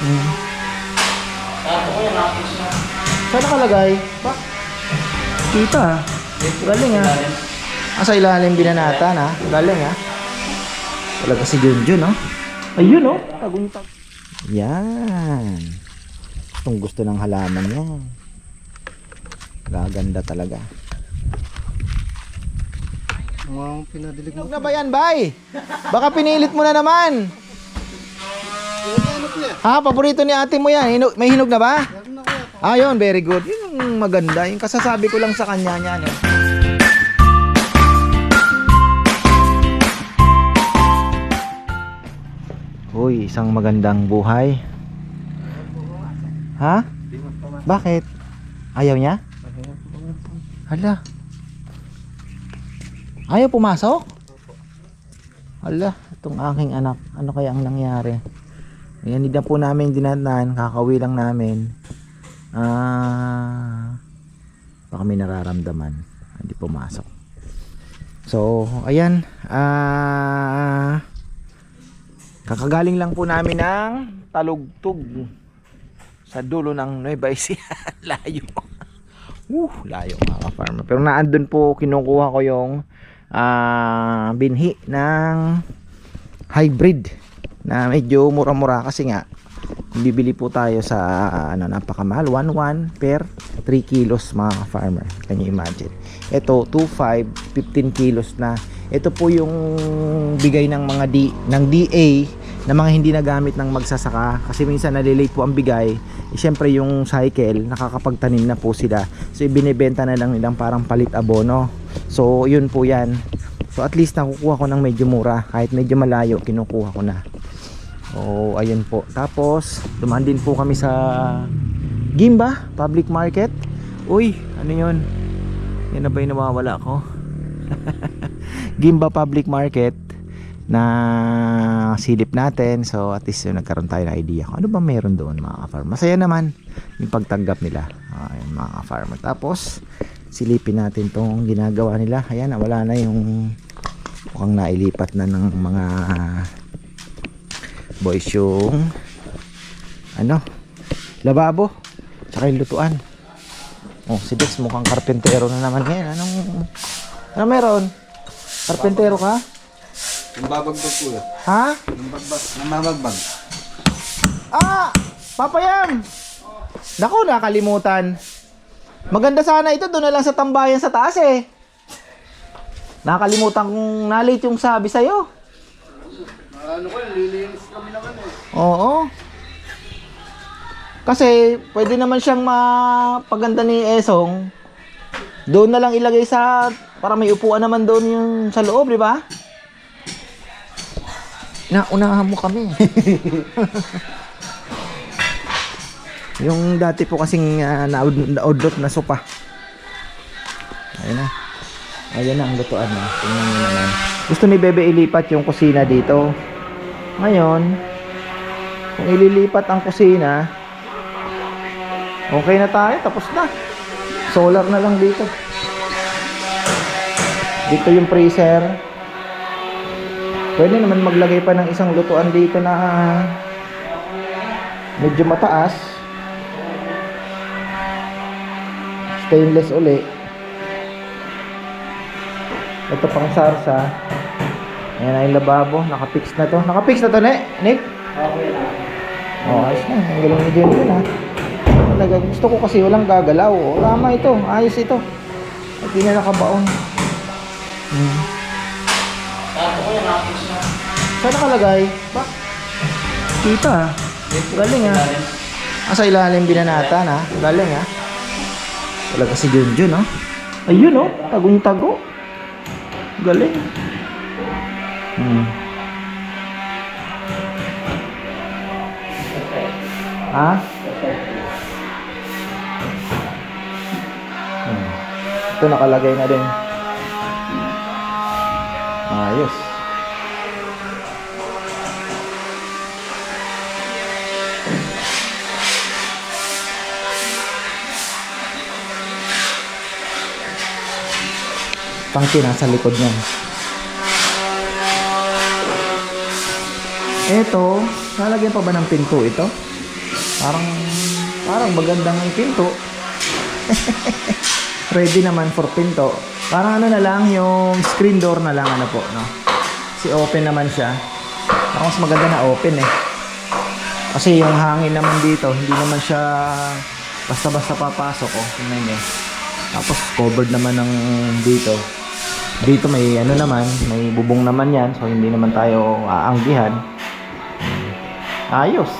Hmm. Tato ko yan, nakapis na. Saan nakalagay? Ba? Kita. ah. Galing ah. Ah, sa ilalim binanata na. Galing ah. Talaga si Junjun, no? Ayun, no? Taguntag. Yan. Itong gusto ng halaman yan. Gaganda talaga. Mukhang pinadilig mo. Hinog na ba yan, bay? Baka pinilit mo na naman. Ha, paborito ni ate mo yan. Hinog, may hinog na ba? Ah, yun, very good. Yun yung maganda. Yung kasasabi ko lang sa kanya niyan. Eh. Uy, isang magandang buhay. Ha? Bakit? Ayaw niya? Hala. Ayaw pumasok? Hala, itong aking anak. Ano kaya ang nangyari? Ayan, hindi na po namin dinatnan. Kakawi lang namin. Ah, baka may nararamdaman. Hindi pumasok. So, ayan. Ah, kakagaling lang po namin ng talugtog sa dulo ng Nueva Ecija. layo. Uh, layo mga ka-farmer. Pero naandun po kinukuha ko yung ah, binhi ng hybrid na medyo mura-mura kasi nga bibili po tayo sa ano napakamahal 1.1 per 3 kilos mga farmer can you imagine? Ito 2.5 15 kilos na. Ito po yung bigay ng mga D, ng DA na mga hindi nagamit ng magsasaka. Kasi minsan nalilate po ang bigay. Eh, syempre yung cycle nakakapagtanim na po sila. So ibinebenta na lang nilang parang palit abono. So yun po yan. So at least nakukuha ko ng medyo mura. Kahit medyo malayo kinukuha ko na Oo, ayun po. Tapos, dumaan din po kami sa Gimba Public Market. Uy, ano yun? Yan na ba yung nawawala ko? Gimba Public Market na silip natin. So, at least yun, nagkaroon tayo ng idea kung ano ba meron doon mga ka-farmer. Masaya naman yung pagtanggap nila. Ayun, mga ka-farmer. Tapos, silipin natin tong ginagawa nila. Ayan, wala na yung mukhang nailipat na ng mga boys yung ano lababo tsaka yung lutuan. Oh si Dex mukhang karpentero na naman ngayon. Anong ano meron? Karpentero ka? Nambabagbag po yan. ha? Nambagbag. Namabagbag. ah! Papayam! Naku nakalimutan maganda sana ito doon na lang sa tambayan sa taas eh. Nakalimutan kong nalate yung sabi sa'yo Ano ko, lilinis kami naman eh. Oo. Kasi pwede naman siyang mapaganda ni Esong. Doon na lang ilagay sa para may upuan naman doon yung sa loob, di ba? Naunahan mo kami. yung dati po kasing uh, naudlot na sopa. Ayun na. Ayan na ang lutuan na. Tingnan nyo naman. Gusto ni Bebe ilipat yung kusina dito. Ngayon, kung ililipat ang kusina, okay na tayo, tapos na. Solar na lang dito. Dito yung freezer. Pwede naman maglagay pa ng isang lutuan dito na medyo mataas. Stainless uli. Ito pang sarsa. Ayan na yung lababo. Nakapix na to. Nakapix na to, ne? Nick? Okay lang. Oh, ayos na. Ang galing ni Junjun, ha? Talaga, gusto ko kasi walang gagalaw. Oh, tama ito. Ayos ito. At di na nakabaon. Hmm. Tato ko yan, nakapis na. Saan nakalagay? Ba? Kita, ha? Galing, ha? Ah, sa ilalim binanata, na. Galing, ha? Talaga si Junjun, ha? Ayun, oh. Tagong-tago. Galing. Hmm. Ha? Hmm. Ito nakalagay na din. Ayos. Tangki nasa likod niya. Ito, lalagyan pa ba ng pinto ito? Parang, parang magandang pinto. Ready naman for pinto. Parang ano na lang, yung screen door na lang ano po, no? Kasi open naman siya. Parang mas maganda na open eh. Kasi yung hangin naman dito, hindi naman siya basta-basta papasok. Oh, tingnan niyo. Tapos covered naman ng dito. Dito may ano naman, may bubong naman yan. So hindi naman tayo aanggihan. Ayos.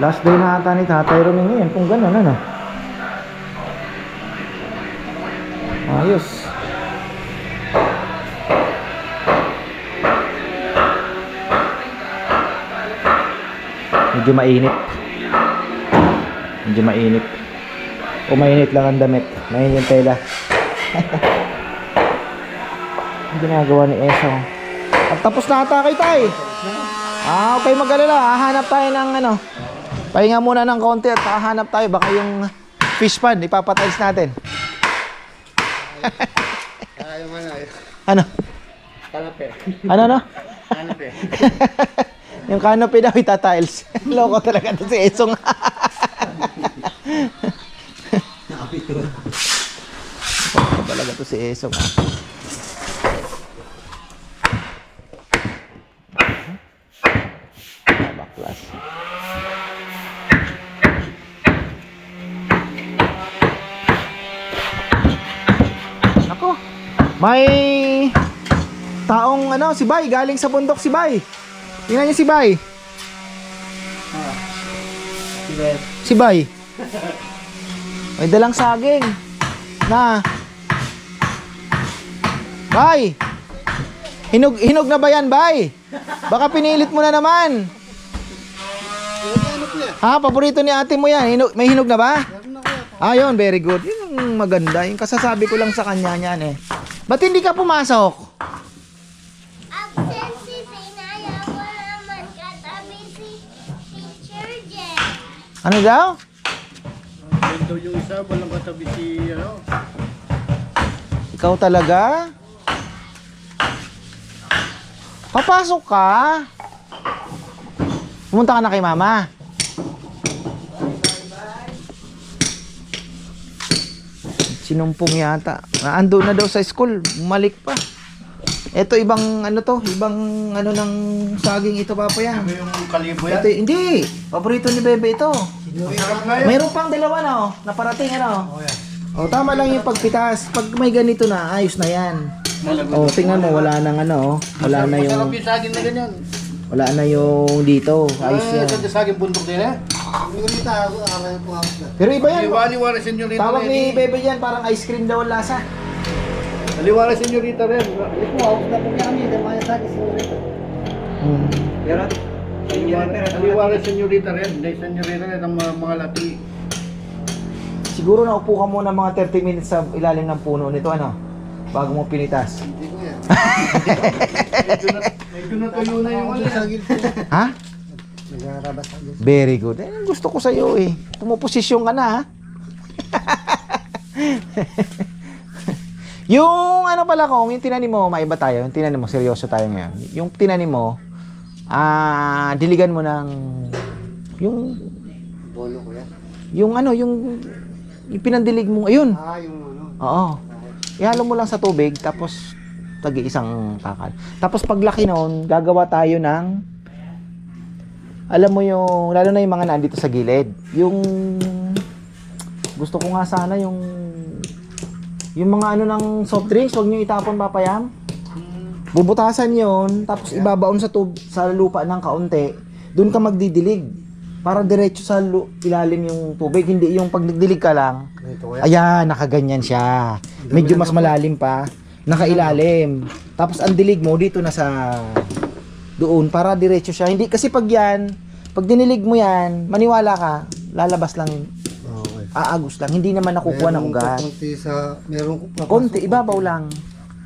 Last day na ata ni Tatay Roming ngayon kung gano'n ano. Ayos. Medyo mainit. Medyo mainit. O mainit lang ang damit. Mainit yung tela. Ginagawa ni Esong. At tapos na ata kay Tay. Ah, okay mag-alala. Hahanap tayo ng ano. Pahinga muna ng konti at hahanap tayo. Baka yung fish pan, ipapatiles natin. Na eh. Ano? Kanape. Ano, ano? Kanape. yung canopy daw itatiles. Loko talaga to si Esong. Loko talaga to si Esong. ah. Baklas. Ako, may taong ano, si Bay, galing sa bundok si Bay. Tingnan niyo si Bay. Si Bay. May dalang saging. Na. Bay. Hinog, hinog na ba yan, Bay? Baka pinilit mo na naman. Ha, paborito ni ate mo yan. Hinog, may hinog na ba? Ah, very good. Yun yung maganda. Yung kasasabi ko lang sa kanya niyan eh. Ba't hindi ka pumasok? Ano daw? Ito yung isa, walang katabi si ano. Ikaw talaga? Papasok ka? Pumunta ka na kay mama. Sinumpong yata. Naando na daw sa school. Bumalik pa. Ito ibang ano to, ibang ano ng saging ito papa yan. Ito yung kalibo yan. Ito, hindi. Paborito ni Bebe ito. Masarap na yun. Mayroon pang dalawa na oh, na parating ano. Oh, yan. Oh, tama lang yung pagpitas. Pag may ganito na, ayos na yan. Oh, tingnan mo, wala nang ano, oh. wala na Masarap yung yung saging na ganyan. wala na yung dito. Ayos Ay, yan. sa saging bundok din eh. Po. Pero iba yan. Liwaliwala senyorita Tawag rin. ni Bebe yan, parang ice cream daw ang lasa. Liwala senyorita rin. Ito, ako na po kami, dahil mga saging senyorita. Hmm. Pero, Liwala senyorita rin. Dahil senyorita rin ang mga, mga lati. Siguro naupo ka muna mga 30 minutes sa ilalim ng puno nito, ano? Bago mo pinitas. Hindi ko yan. medyo, na, medyo natuyo na yung ano. Saging po. Ha? Nagarabas. Very good. Eh, gusto ko sa'yo eh. Pumuposisyon ka na ha. yung ano pala kung yung tinanim mo, maiba tayo. Yung tinanim mo, seryoso tayo ngayon. Yung tinanim mo, ah, diligan mo ng yung Bolo ko yan. yung ano, yung yung pinandilig mo, ayun. Ah, yung ano. Oo. Ihalo mo lang sa tubig tapos tagi isang takal. Tapos paglaki noon, gagawa tayo ng alam mo yung lalo na yung mga nandito sa gilid. Yung gusto ko nga sana yung yung mga ano ng soft drinks, huwag niyo itapon papayam. Bubutasan yon tapos ibabaon sa tub sa lupa ng kaunti. Doon ka magdidilig. Para diretso sa lu- ilalim yung tubig, hindi yung pag nagdilig ka lang. Ayan, nakaganyan siya. Medyo mas malalim pa. Nakailalim. Tapos ang dilig mo dito na sa doon para diretso siya. Hindi kasi pag yan, pag dinilig mo yan, maniwala ka, lalabas lang. Aagos lang. Hindi naman nakukuha ng ugat. Konti sa, meron ko pa. Konti, ibabaw lang.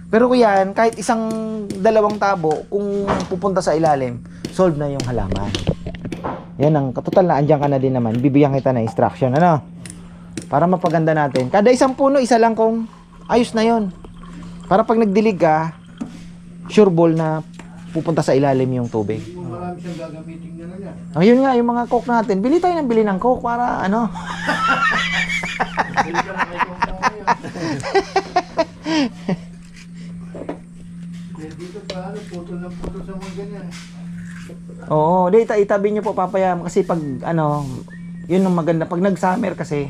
Pero kung yan, kahit isang dalawang tabo, kung pupunta sa ilalim, solve na yung halaman. Yan ang katotal na andyan ka na din naman. Bibigyan kita ng instruction, ano? Para mapaganda natin. Kada isang puno, isa lang kung ayos na yon. Para pag nagdilig ka, sure ball na pupunta sa ilalim yung tubig. Kung marami siyang gagamitin na yan. Ayun nga, yung mga coke natin. Bili tayo ng bili ng coke para ano. Bili ka na kayo kung yan. Dito pa ano, putol ng putol sa mga ganyan. Oo, di ita itabi niyo po papayam kasi pag ano, yun ang maganda pag nag-summer kasi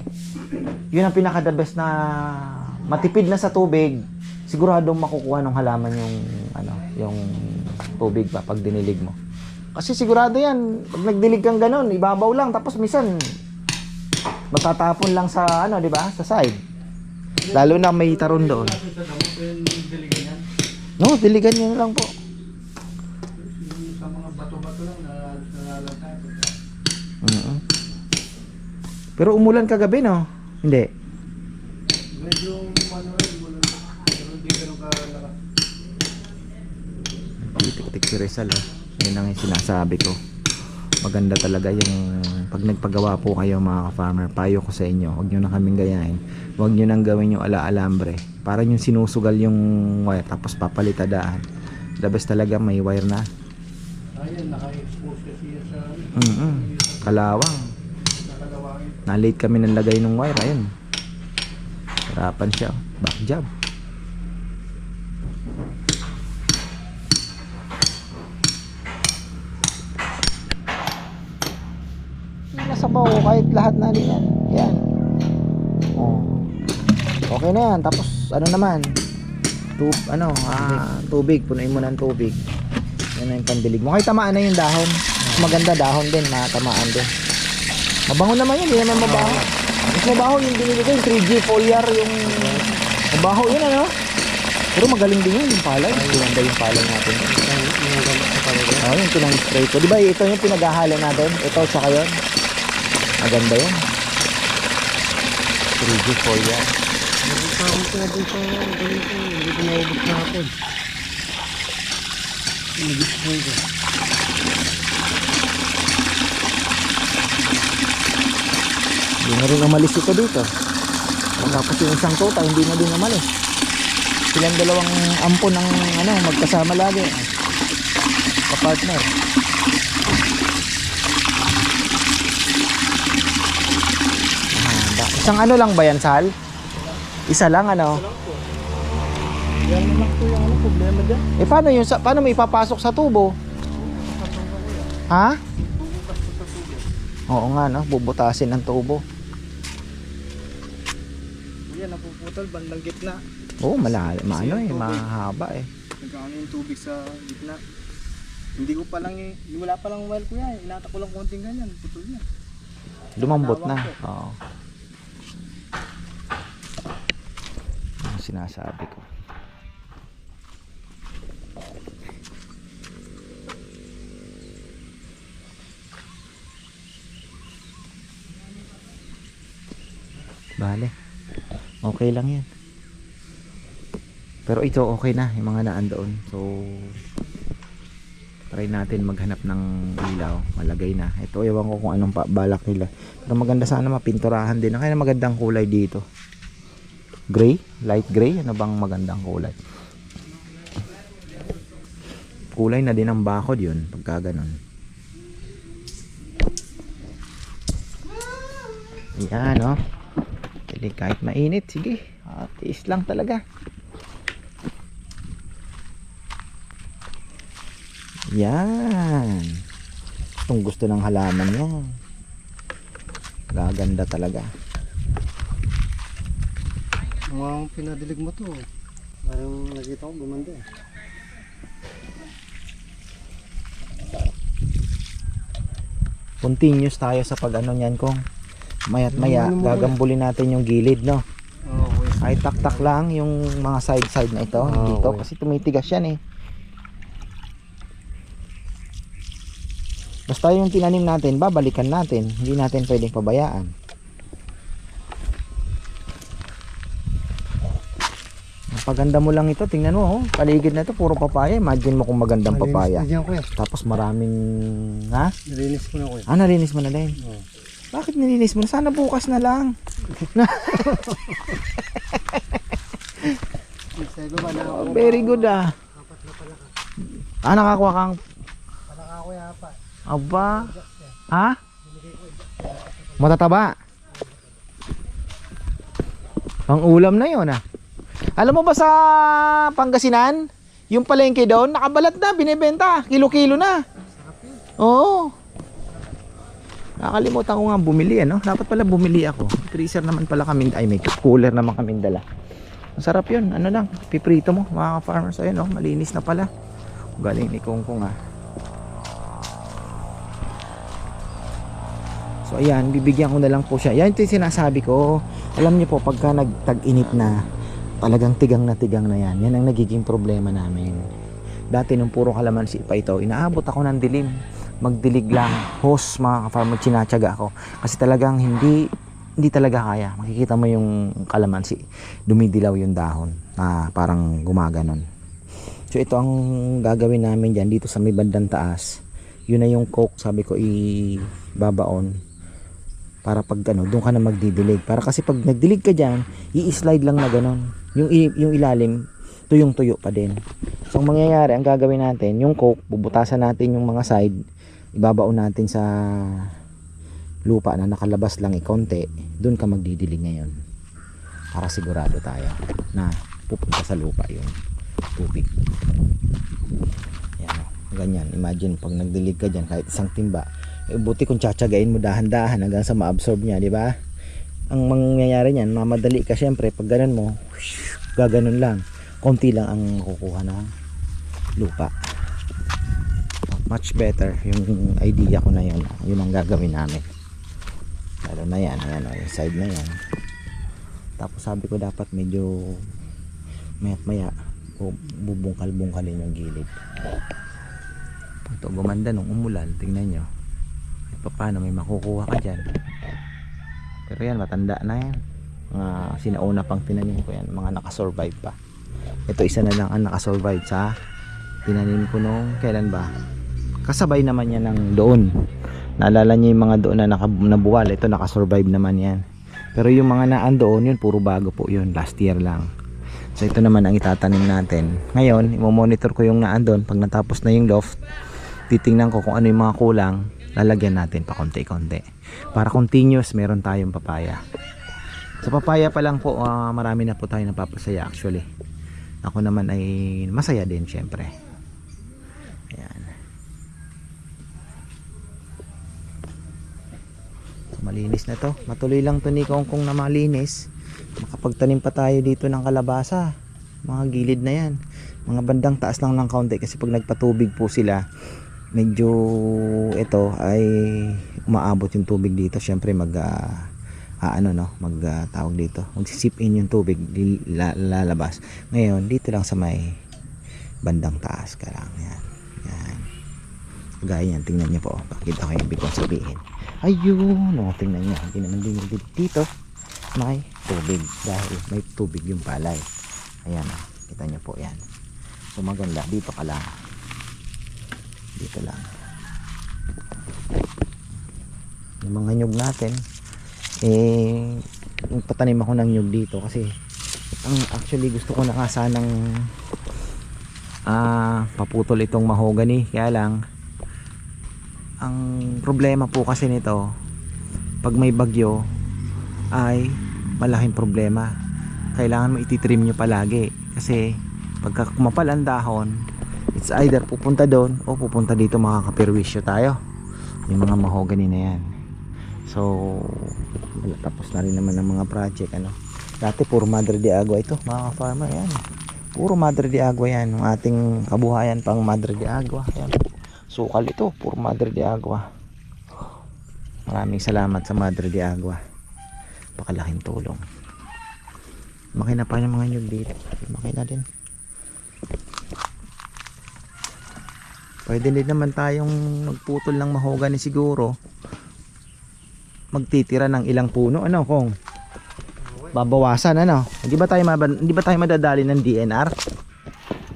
yun ang pinaka the best na matipid na sa tubig. Siguradong makukuha ng halaman yung ano, yung tubig pa pag dinilig mo. Kasi sigurado yan, pag nagdilig kang ganun, ibabaw lang tapos minsan matatapon lang sa ano, di ba? Sa side. Lalo na may taron doon. No, diligan niyo lang po. Sa mga bato-bato lang na nalalantay. Pero umulan kagabi, no? Hindi. Titik-tik si Rizal, oh. Yun ang sinasabi ko. Maganda talaga yung pag nagpagawa po kayo mga farmer payo ko sa inyo, huwag nyo na kaming gayahin. Huwag nyo nang gawin yung ala-alambre. Para yung sinusugal yung wire tapos papalitadaan. The best talaga may wire na. Ayan, naka-expose kasi sa ano, Mm Kalawang. nakalawangin. Na-late kami ng lagay ng wire. Ayun. Harapan siya. oh. Back job. Kahit lahat na rin yan. Yan. Oh. Okay na yan. Tapos ano naman? Tub, ano, ah, tubig. Punuin mo ng tubig. Yan na yung pandilig mo. Kahit tamaan na yung dahon. Mas maganda dahon din. Matamaan din. Mabango naman yun, hindi naman mabaho. Mas mabaho yung binili ko, yung 3G foliar, yung mabaho yun ano. Pero magaling din yun, yung palay. Maganda yung palay natin. Oo, yung pinang-spray ko. Di ba ito yung pinaghahala natin? Ito, tsaka yun. Maganda yun. 3G foliar. Nagkakaroon ko na dun sa ganito, hindi ko naubos na ako. Ko. Hindi na rin umalis ito dito. Tapos yung isang tota, hindi na din umalis. Silang dalawang ampo ng ano, magkasama lagi. Kapartner da- Isang ano lang ba yan, Sal? Isa lang ano? Yan naman po yung ano, problema dyan. Eh paano yung sa, paano mo ipapasok sa tubo? Ha? Oo nga no, bubutasin ng tubo. Yan, napuputol, bandang gitna. Oo, malalim, maano eh, mahaba eh. Nagkaano yung tubig sa gitna. Hindi ko pa lang, eh, wala pa lang wire ko yan. Inatak ko lang konting ganyan, putol na. Lumambot na. Oo. Sinasabi ko. Bale. Okay lang yan. Pero ito okay na, yung mga naan doon. So, try natin maghanap ng ilaw malagay na ito ewan ko kung anong balak nila pero maganda sana mapinturahan din kaya magandang kulay dito gray? Light gray? Ano bang magandang kulay? Kulay na din ang bakod yun pagka ganon yan no Pwede kahit mainit. Sige ah, tiis lang talaga. Yan. Itong gusto ng halaman yan. Gaganda talaga. Ang pinadilig mo to. Parang nakita ko gumanda eh. Continuous tayo sa pag ano niyan kong mayat maya Ano mo, gagambulin natin yung gilid no. Oo, oh, Ay tak-tak lang yung mga side side na ito Ah, dito okay. kasi tumitigas yan eh. Basta yung tinanim natin, babalikan natin. Hindi natin pwedeng pabayaan. Paganda mo lang ito, tingnan mo, oh. paligid na ito, puro papaya. Imagine mo kung magandang papaya. Diyan ko eh. Tapos maraming, ha? Nalinis ko na ko eh. Ah, nalinis mo na din. Oo. Bakit nilinis mo na? Sana bukas na lang. Na. Very good ah. Ah, nakakuha kang... Palaka ko yapa. Aba. Ha? Matataba. Ang ulam na yon ah. Alam mo ba sa Pangasinan, yung palengke doon, nakabalat na, binibenta. Kilo-kilo na. Oo. Nakalimutan ko nga bumili ano. Dapat pala bumili ako. Freezer naman pala kami. Ay, may cooler naman kami dala. Masarap yun. Ano lang, piprito mo mga farmers. Ayun oh, malinis na pala. Galing ni Kong Kong ah. So ayan, bibigyan ko na lang po siya. Yan ito yung sinasabi ko. Alam niyo po, pagka nagtag-init na, talagang tigang na tigang na yan. Yan ang nagiging problema namin. Dati nung puro kalamansi pa ito, inaabot ako ng dilim. Magdilig lang. Hose, mga ka-farmer, ako. Kasi talagang hindi, hindi talaga kaya. Makikita mo yung kalamansi. Dumidilaw yung dahon na parang gumaganon. So ito ang gagawin namin dyan dito sa may bandang taas. Yun na yung coke sabi ko ibabaon para pag ano doon ka na magdidilig. Para kasi pag nagdilig ka diyan, i-slide lang na ganon. Yung yung ilalim tuyong-tuyo pa din. So ang mangyayari, ang gagawin natin, yung coke, bubutasan natin yung mga side, ibabaon natin sa lupa na nakalabas lang i-konti, doon ka magdidilig ngayon. Para sigurado tayo na pupunta sa lupa yung tubig. Yan. Ganyan. Imagine pag nagdilig ka dyan kahit isang timba. Eh, buti kung tsatsagain mo dahan-dahan hanggang sa ma-absorb niya, di ba? Ang mangyayari niyan, mamadali ka syempre pag ganun mo, gaganon lang. Konti lang ang kukuha ng lupa. Much better yung idea ko na yun. Yun ang gagawin namin. Lalo na yan, ayan, yung side na yan. Tapos sabi ko dapat medyo mayat maya bu- bubungkal-bungkalin yung gilid. Ito gumanda nung umulan, tingnan nyo. Paano may makukuha ka dyan. Pero yan, matanda na yan. Mga sinauna pang tinanim ko yan, mga nakasurvive pa. Ito isa na lang ang nakasurvive sa tinanim ko nung kailan ba? Kasabay naman yan ng doon. Naalala niyo yung mga doon na nabuwal. Ito nakasurvive naman yan. Pero yung mga naan doon, yun puro bago po yun. Last year lang. So ito naman ang itatanim natin. Ngayon, imo-monitor ko yung naan doon. Pag natapos na yung loft, titingnan ko kung ano yung mga kulang. Lalagyan natin pa konti-konti. Para continuous, meron tayong papaya. Sa papaya pa lang po, ah, marami na po tayo napapasaya actually. Ako naman ay masaya din syempre. Ayan. Malinis na to. Matuloy lang to ni Kong Kong na malinis. Makapagtanim pa tayo dito ng kalabasa. Mga gilid na yan. Mga bandang taas lang ng kaunti kasi pag nagpatubig po sila, medyo ito ay umaabot yung tubig dito. Syempre mag ah, ah, ano no, mag ah, tawag dito. Magsisip in yung tubig lalabas. Ngayon, dito lang sa may bandang taas ka lang. Yan. Yan. Gaya yan, tingnan niyo po. Pakita ko yung ibig sabihin. Ayun, no, tingnan niyo. Hindi naman din dito. May tubig. Dahil may tubig yung palay. Ayan, oh. kita niyo po yan. So maganda, dito ka lang. Dito lang. Yung mga nyug natin, eh, patanim ako ng nyug dito kasi ang actually gusto ko na nga sanang ah, paputol itong mahogany kaya lang ang problema po kasi nito pag may bagyo ay malaking problema kailangan mo ititrim nyo palagi kasi pagka kumapal ang dahon it's either pupunta doon o pupunta dito makakapirwisyo tayo. Yung mga mahogany na yan. So tapos na rin naman ang mga project ano. Dati puro madre de agua ito mga farmer yan puro madre de agua yan. Ang ating kabuhayan pang madre de agua yan sukal ito puro madre de agua. Maraming salamat sa madre de agua. Pakalaking tulong. Makina pa yung mga nyug dito makina din pwede din naman tayong magputol ng mahogany siguro magtitira ng ilang puno ano kung babawasan ano hindi ba tayo hindi ba tayo madadali ng DNR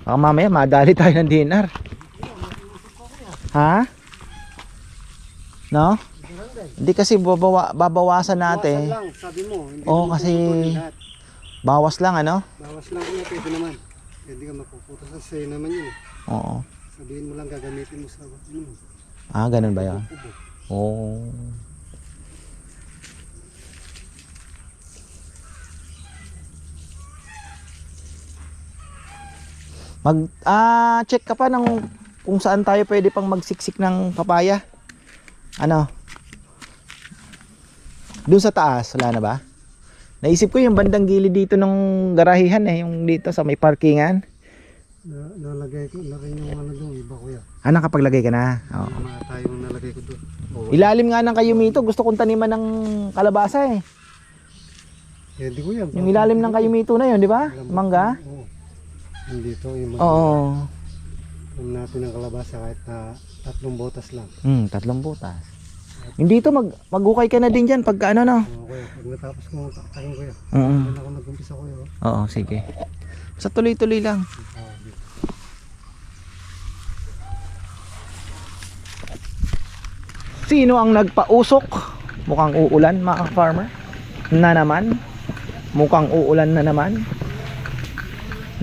baka mamaya madali tayo ng DNR ha no Hindi kasi babawa, babawasan Bawasan natin. lang, sabi mo. Hindi Oo, kasi-. Bawas lang ano? Bawas lang kuya, pwede naman. Pwede ka mapuputo sa sa'yo naman yun. eh. Oo. Sabihin mo lang gagamitin mo sa ano, Ah, ganun ba yun? Oo. Mag ah check ka pa ng kung saan tayo pwede pang magsiksik ng papaya. Ano? Doon sa taas, wala na ba? Naisip ko yung bandang gilid dito ng garahihan eh, yung dito sa may parkingan. Na, nalagay ko na rin yung ano doon, iba kuya. Ah, nakapaglagay ka na. Oo. Yung mga tayong nalagay ko doon. Oo. Ilalim nga ng kayumito, gusto kong taniman ng kalabasa eh. Pwede kuya. Yung ilalim ng kayumito na yun, di ba? Alam mo, Mangga? Oo. Yung dito, yung mga Oo. Alam natin ng kalabasa kahit na tatlong botas lang. Hmm, tatlong butas. Hindi to mag maghukay ka na din diyan pag ano no. Oo kuya, pag natapos ko ang takin kuya. Oo. Doon ako nag-umpisa kuya. Oo, sige. Sa tuloy-tuloy lang. Oo, dito. Sino ang nagpausok? Mukhang uulan mga farmer. Na naman. Mukhang uulan na naman.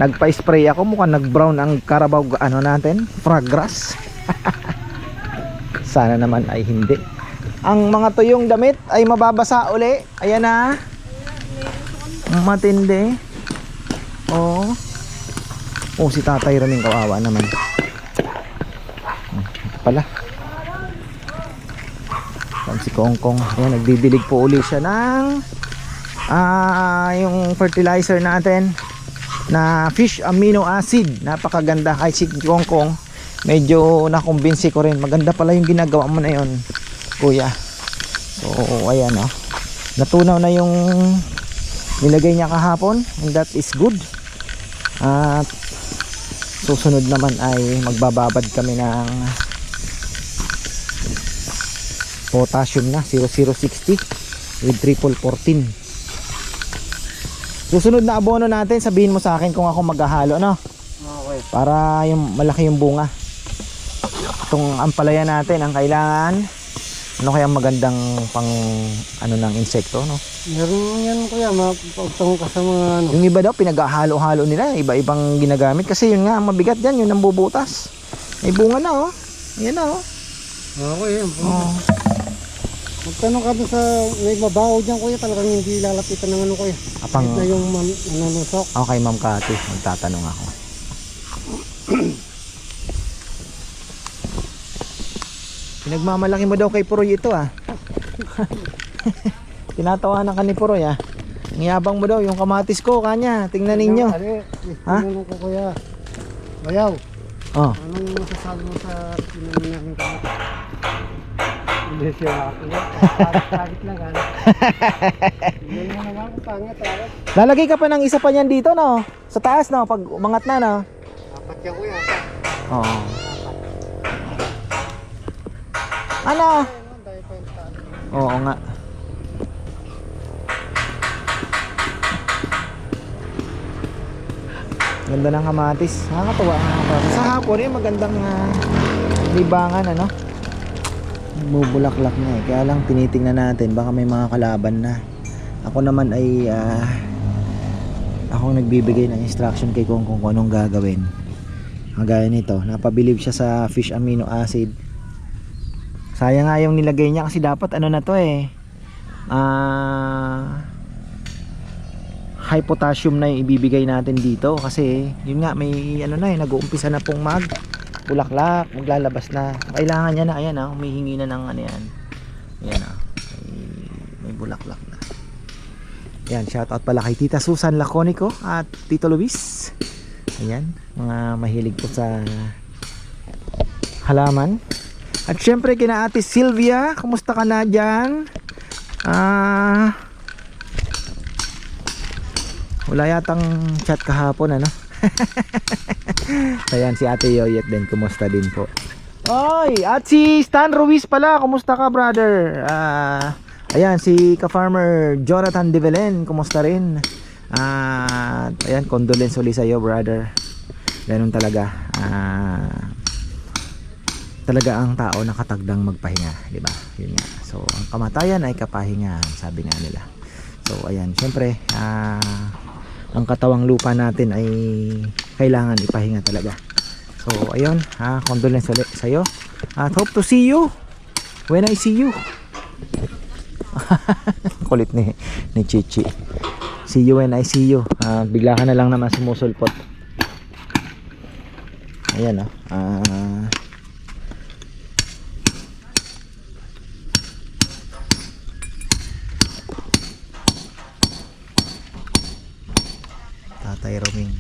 Nagpa-spray ako, mukhang nag-brown ang karabaw ano natin, frog grass. Sana naman ay hindi. Ang mga tuyong damit ay mababasa uli. Ayan na. Matindi. Oh. Oh, si Tatay Raming kawawa naman. Hmm, Pala. Yan Kongkong. Ayan, nagdidilig po uli siya ng ah, yung fertilizer natin na fish amino acid. Napakaganda kay si Kongkong. Medyo nakumbinsi ko rin. Maganda pala yung ginagawa mo na yon, kuya. So, ayan oh. Natunaw na yung nilagay niya kahapon and that is good. At susunod naman ay magbababad kami ng potassium na 0060 with triple 14 susunod na abono natin sabihin mo sa akin kung ako maghahalo no Okay. para yung malaki yung bunga itong ampalaya natin ang kailangan ano kaya magandang pang ano ng insekto no Meron yan kuya, mapagtanong ka sa mga ano. yung iba daw pinaghahalo-halo nila iba-ibang ginagamit kasi yun nga ang mabigat yan yun ang bubutas may bunga na oh ayan na oh Okay, yan. oh. Magtanong ka doon sa may mabaho dyan kuya, talagang hindi lalapitan ng ano kuya. apang Kahit na yung man, nanunusok. okay ma'am Kati magtatanong ako Pinagmamalaki mo daw kay Puroy ito ah. Tinatawanan ka ni Puroy ah. Ang yabang mo daw yung kamatis ko kanya. Tingnan ninyo. Ano, Ha? ko kuya. Bayaw, Oh. anong masasabi mo sa tinanong namin kami? Hindi siya nakakuha. Pagit lang gano'n. Hindi mo naman kung pangit. ah. Lalagay ka pa ng isa pa niyan dito no. Sa taas no pag umangat na no. Apat yan kuya. Oo. Ano? Yung taas. Oo nga. Ganda ng kamatis. Nakakatuwa kamatis. Sa hapon eh, magandang uh, libangan ano. Bubulaklak na eh. Kaya lang tinitingnan natin. Baka may mga kalaban na. Ako naman ay ah, ako ang nagbibigay ng instruction kay Kong kung anong gagawin. Kagaya nito. Napabilib siya sa fish amino acid. Sayang nga yung nilagay niya kasi dapat ano na to eh. Ah high potassium na yung ibibigay natin dito kasi yun nga may ano na eh nag-uumpisa na pong mag bulaklak, maglalabas na. Kailangan niya na ayan ah, humihingi na ng ano yan. Ayan ah. May, may bulaklak na. Ayan, shout out pala kay Tita Susan Laconico at Tito Luis. Ayan, mga mahilig po sa halaman. At syempre kina Ate Sylvia, kumusta ka na dyan? Ah, wala yatang chat kahapon ano? Ayan si Ate Yoyet din, kumusta din po? Oy, at si Stan Ruiz pala, kumusta ka brother? Ah, ayan si ka-farmer Jonathan De Belen, kumusta rin? Ah, ayan, condolence ulit sa iyo brother. Ganun talaga. Ah, talaga ang tao nakatagdang magpahinga, di ba? Yun nga. So, ang kamatayan ay kapahingahan, sabi nga nila. So, ayan, syempre, ah, ang katawang lupa natin ay kailangan ipahinga talaga. So, ayun, ah, condolence ulit sa'yo. At hope to see you when I see you. Kulit ni, ni Chichi. See you when I see you. Ah, bigla ka na lang naman sumusulpot. Ayan, oh. Ah, Tatay Roming.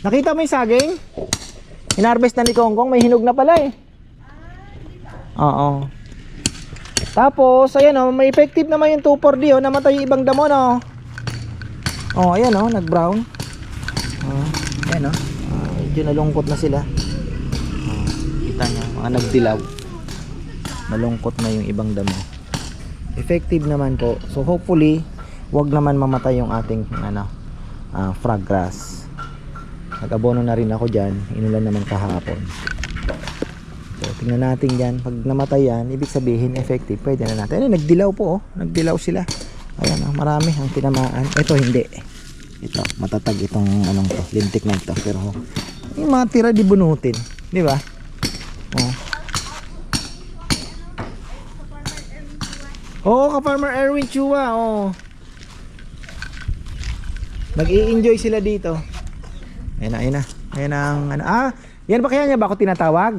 Nakita mo yung saging? Hinarvest na ni Kongkong, may hinog na pala eh. Oo. Tapos, ayan oh, may effective naman yung 2,4-D oh, namatay yung ibang damo no. Oh, ayan oh, nag-brown. Oh, ayan oh. Ah, medyo nalungkot na sila. Oh, kita niya, mga nagdilaw. Nalungkot na yung ibang damo effective naman po. So hopefully, wag naman mamatay yung ating ano, ah, frog grass. Nag-abono na rin ako diyan. Inulan naman kahapon. So tingnan natin diyan. Pag namatay yan, ibig sabihin effective. Pwede na natin. Ano, nagdilaw po oh. Nagdilaw sila. Ayan oh, marami ang tinamaan. Ito hindi. Ito, matatag itong anong to, lintik na ito. Pero yung mga tira di bunutin. Di ba? Oh. Oo, ka-farmer Erwin Chua, oo. Nag-i-enjoy sila dito. Ayan na, ayan na. Ayan ang, ano, ah, yan ba kaya niya ba ako tinatawag?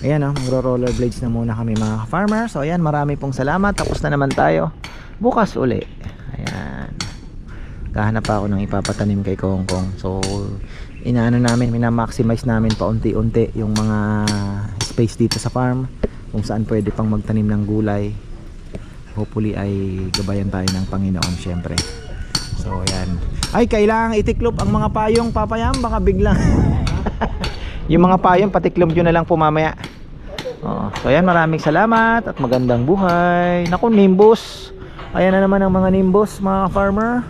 Ayan o, magro-rollerblades na muna kami mga farmer. So ayan, marami pong salamat. Tapos na naman tayo. Bukas uli. Ayan. Gahanap pa ako ng ipapatanim kay Kong Kong. So, inaano namin, minamaximize namin paunti-unti yung mga space dito sa farm. Kung saan pwede pang magtanim ng gulay hopefully ay gabayan tayo ng Panginoon syempre. So yan. Ay kailangan itiklop ang mga payong papayam baka biglang yung mga payong patiklop nyo na lang po mamaya. Oo. so yan maraming salamat at magandang buhay. Naku nimbus. Ayan na naman ang mga nimbus mga farmer